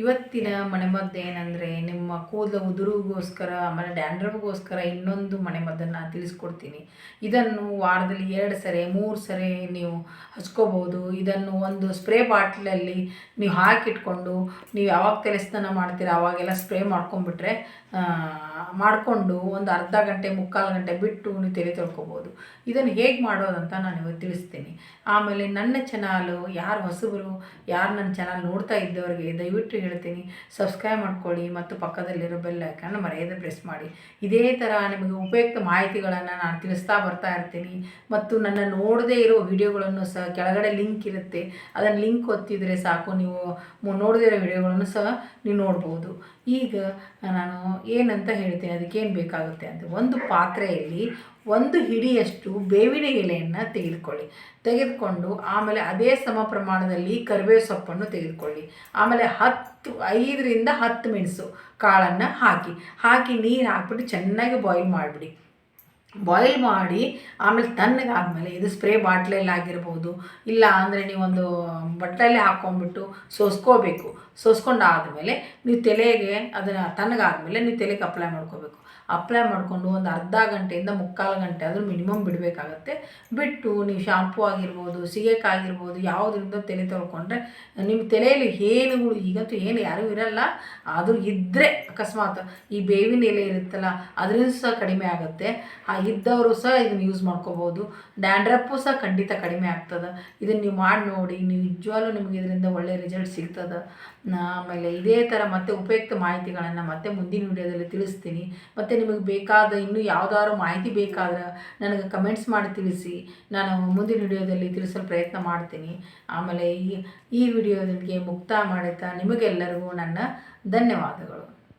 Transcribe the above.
ಇವತ್ತಿನ ಮನೆಮದ್ದು ಏನಂದರೆ ನಿಮ್ಮ ಕೂದಲು ಉದುರುಗೋಸ್ಕರ ಆಮೇಲೆ ಡ್ಯಾಂಡ್ರಮ್ಗೋಸ್ಕರ ಇನ್ನೊಂದು ಮನೆಮದ್ದನ್ನು ತಿಳಿಸ್ಕೊಡ್ತೀನಿ. ಇದನ್ನು ವಾರದಲ್ಲಿ ಎರಡು ಸರಿ, ಮೂರು ಸರಿ ನೀವು ಹಚ್ಕೋಬೋದು. ಇದನ್ನು ಒಂದು ಸ್ಪ್ರೇ ಬಾಟ್ಲಲ್ಲಿ ನೀವು ಹಾಕಿಟ್ಕೊಂಡು, ನೀವು ಯಾವಾಗ ತಲೆ ಸ್ನಾನ ಮಾಡ್ತೀರಾ ಅವಾಗೆಲ್ಲ ಸ್ಪ್ರೇ ಮಾಡ್ಕೊಂಡ್ಬಿಟ್ರೆ ಮಾಡಿಕೊಂಡು ಒಂದು ಅರ್ಧ ಗಂಟೆ, ಮುಕ್ಕಾಲು ಗಂಟೆ ಬಿಟ್ಟು ನೀವು ತಲೆ ತೊಳ್ಕೊಬೋದು. ಇದನ್ನು ಹೇಗೆ ಮಾಡೋದಂತ ನಾನು ಇವತ್ತು ತಿಳಿಸ್ತೀನಿ. ಆಮೇಲೆ ನನ್ನ ಚಾನಲು ಯಾರು ಹೊಸಬರು, ಯಾರು ನನ್ನ ಚಾನಲ್ ನೋಡ್ತಾ ಇದ್ದವರಿಗೆ ದಯವಿಟ್ಟು ಹೇಳ್ತೀನಿ. ಸಬ್ಸ್ಕ್ರೈಬ್ ಮಾಡ್ಕೊಳ್ಳಿ ಮತ್ತು ಪಕ್ಕದಲ್ಲಿರೋ ಬೆಲ್ ಐಕನ್ ಮರೆಯದೆ ಪ್ರೆಸ್ ಮಾಡಿ. ಇದೇ ಥರ ನಿಮಗೆ ಉಪಯುಕ್ತ ಮಾಹಿತಿಗಳನ್ನು ನಾನು ತಿಳಿಸ್ತಾ ಬರ್ತಾ ಇರ್ತೀನಿ. ಮತ್ತು ನನ್ನ ನೋಡದೇ ಇರೋ ವಿಡಿಯೋಗಳನ್ನು ಸಹ ಕೆಳಗಡೆ ಲಿಂಕ್ ಇರುತ್ತೆ. ಅದನ್ನು ಲಿಂಕ್ ಒತ್ತಿದರೆ ಸಾಕು. ನೀವು ನೋಡದೇ ಇರೋ ವಿಡಿಯೋಗಳನ್ನು ಸಹ ನೀವು ನೋಡ್ಬೋದು. ಈಗ ನಾನು ಏನಂತ ಹೇಳ್ತೀನಿ, ಅದಕ್ಕೇನು ಬೇಕಾಗುತ್ತೆ ಅಂತ. ಒಂದು ಪಾತ್ರೆಯಲ್ಲಿ ಒಂದು ಹಿಡಿಯಷ್ಟು ಬೇವಿನ ಎಲೆಯನ್ನು ತೆಗೆದುಕೊಳ್ಳಿ. ತೆಗೆದುಕೊಂಡು ಆಮೇಲೆ ಅದೇ ಸಮ ಪ್ರಮಾಣದಲ್ಲಿ ಕರಿಬೇವು ಸೊಪ್ಪನ್ನು ತೆಗೆದುಕೊಳ್ಳಿ. ಆಮೇಲೆ ಹತ್ತು ಐದರಿಂದ ಹತ್ತು ಮೆಣಸು ಕಾಳನ್ನು ಹಾಕಿ. ಹಾಕಿ ನೀರು ಹಾಕ್ಬಿಟ್ಟು ಚೆನ್ನಾಗಿ ಬಾಯ್ಲ್ ಮಾಡಿಬಿಡಿ. ಬಾಯ್ಲ್ ಮಾಡಿ, ಆಮೇಲೆ ತಣ್ಣಗಾದ್ಮೇಲೆ ಇದು ಸ್ಪ್ರೇ ಬಾಟ್ಲಲ್ಲಿ ಆಗಿರ್ಬೋದು, ಇಲ್ಲ ಅಂದರೆ ನೀವೊಂದು ಬಟ್ಟಲಲ್ಲಿ ಹಾಕ್ಕೊಂಬಿಟ್ಟು ಸೋಸ್ಕೋಬೇಕು. ಸೋಸ್ಕೊಂಡು ಆದಮೇಲೆ ನೀವು ತಲೆಗೆ ಅದನ್ನು ತಣ್ಣಗಾದ್ಮೇಲೆ ನೀವು ತಲೆಗೆ ಅಪ್ಲೈ ಮಾಡ್ಕೋಬೇಕು. ಅಪ್ಲೈ ಮಾಡಿಕೊಂಡು ಒಂದು ಅರ್ಧ ಗಂಟೆಯಿಂದ ಮುಕ್ಕಾಲು ಗಂಟೆ ಆದರೂ ಮಿನಿಮಮ್ ಬಿಡಬೇಕಾಗತ್ತೆ. ಬಿಟ್ಟು ನೀವು ಶಾಂಪೂ ಆಗಿರ್ಬೋದು ಸಿಗಕ್ಕಾಗಿರ್ಬೋದು ಯಾವುದರಿಂದ ತಲೆ ತೊಳ್ಕೊಂಡ್ರೆ ನಿಮ್ಮ ತಲೆಯಲ್ಲಿ ಏನುಗಳು, ಈಗಂತೂ ಏನು ಯಾರೂ ಇರಲ್ಲ. ಆದರೂ ಇದ್ದರೆ ಅಕಸ್ಮಾತ್ ಈ ಬೇವಿನ ಎಲೆ ಇರುತ್ತಲ್ಲ ಅದರಿಂದ ಸಹ ಕಡಿಮೆ ಆಗುತ್ತೆ. ಆ ಇದ್ದವರು ಸಹ ಇದನ್ನು ಯೂಸ್ ಮಾಡ್ಕೋಬೋದು. ಡ್ಯಾಂಡ್ರಪ್ಪು ಸಹ ಖಂಡಿತ ಕಡಿಮೆ ಆಗ್ತದೆ. ಇದನ್ನು ನೀವು ಮಾಡಿ ನೋಡಿ, ನೀವು ನಿಜವಾಗ್ಲೂ ನಿಮಗೆ ಇದರಿಂದ ಒಳ್ಳೆಯ ರಿಸಲ್ಟ್ ಸಿಗ್ತದೆ. ಆಮೇಲೆ ಇದೇ ಥರ ಮತ್ತೆ ಉಪಯುಕ್ತ ಮಾಹಿತಿಗಳನ್ನು ಮತ್ತೆ ಮುಂದಿನ ವಿಡಿಯೋದಲ್ಲಿ ತಿಳಿಸ್ತೀನಿ. ಮತ್ತು ನಿಮಗೆ ಬೇಕಾದ ಇನ್ನೂ ಯಾವುದಾದ್ರು ಮಾಹಿತಿ ಬೇಕಾದ್ರೆ ನನಗೆ ಕಮೆಂಟ್ಸ್ ಮಾಡಿ ತಿಳಿಸಿ. ನಾನು ಮುಂದಿನ ವಿಡಿಯೋದಲ್ಲಿ ತಿಳಿಸಲು ಪ್ರಯತ್ನ ಮಾಡ್ತೀನಿ. ಆಮೇಲೆ ಈ ಈ ವಿಡಿಯೋದಕ್ಕೆ ಮುಕ್ತ ಮಾಡುತ್ತಾ ನಿಮಗೆಲ್ಲರಿಗೂ ನನ್ನ ಧನ್ಯವಾದಗಳು.